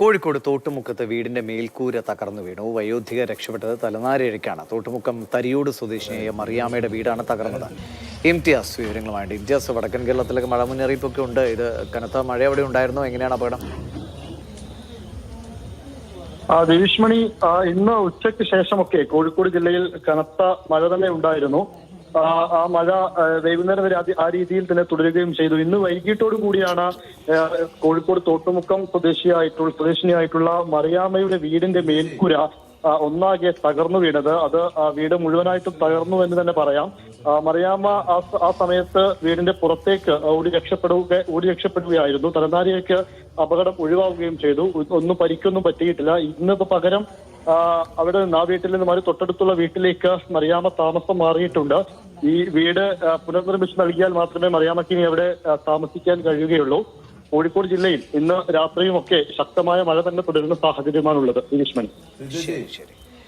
കോഴിക്കോട് തോട്ടുമുക്കത്ത് വീടിന്റെ മേൽക്കൂര തകർന്നു വീണു. വയോധിക രക്ഷപ്പെട്ടത് തലനാരിഴയ്ക്കാണ്. തോട്ടുമുക്കം തരിയോട് സ്വദേശിനിയായ മറിയാമ്മയുടെ വീടാണ് തകർന്നത്. ഇംതിയാസ് വിവരങ്ങളുമായിട്ട്. ഇംതിയാസ് വടക്കൻ കേരളത്തിലൊക്കെ മഴ മുന്നറിയിപ്പൊക്കെ ഉണ്ട്. ഇത് കനത്ത മഴ അവിടെ ഉണ്ടായിരുന്നോ? എങ്ങനെയാണ് അപകടം? ദേവിഷ്മണി ഇന്ന് ഉച്ചയ്ക്ക് ശേഷമൊക്കെ കോഴിക്കോട് ജില്ലയിൽ കനത്ത മഴ തന്നെ ഉണ്ടായിരുന്നു. ആ, മഴ വൈകുന്നേരം വരെ ആ രീതിയിൽ തന്നെ തുടരുകയും ചെയ്തു. ഇന്ന് വൈകിട്ടോടു കൂടിയാണ് കോഴിക്കോട് തോട്ടുമുക്കം സ്വദേശിയായിട്ടുള്ള സ്വദേശിനിയായിട്ടുള്ള മറിയാമ്മയുടെ വീടിന്റെ മേൽക്കുര ഒന്നാകെ തകർന്നു വീണത്. അത് വീട് മുഴുവനായിട്ടും തകർന്നു എന്ന് തന്നെ പറയാം. മറിയാമ്മ ആ സമയത്ത് വീടിന്റെ പുറത്തേക്ക് ഓടി രക്ഷപ്പെടുക ഓടി രക്ഷപ്പെടുകയായിരുന്നു. തലനാരിയേക്ക് അപകടം ഒഴിവാക്കുകയും ചെയ്തു. ഒന്നും പരിക്കൊന്നും പറ്റിയിട്ടില്ല. ഇന്നിപ്പോ പകരം അവിടെ നിന്ന് ആ വീട്ടിൽ നിന്ന് മാറി തൊട്ടടുത്തുള്ള വീട്ടിലേക്ക് മറിയാമ താമസം മാറിയിട്ടുണ്ട്. ഈ വീട് പുനർനിർമ്മിച്ച് നൽകിയാൽ മാത്രമേ മറിയാമ്മയ്ക്ക് ഇനി അവിടെ താമസിക്കാൻ കഴിയുകയുള്ളൂ. കോഴിക്കോട് ജില്ലയിൽ ഇന്ന് രാത്രിയുമൊക്കെ ശക്തമായ മഴ തന്നെ തുടരുന്ന സാഹചര്യമാണുള്ളത്. ഈ വിഷ്മണി ശരി ശരി.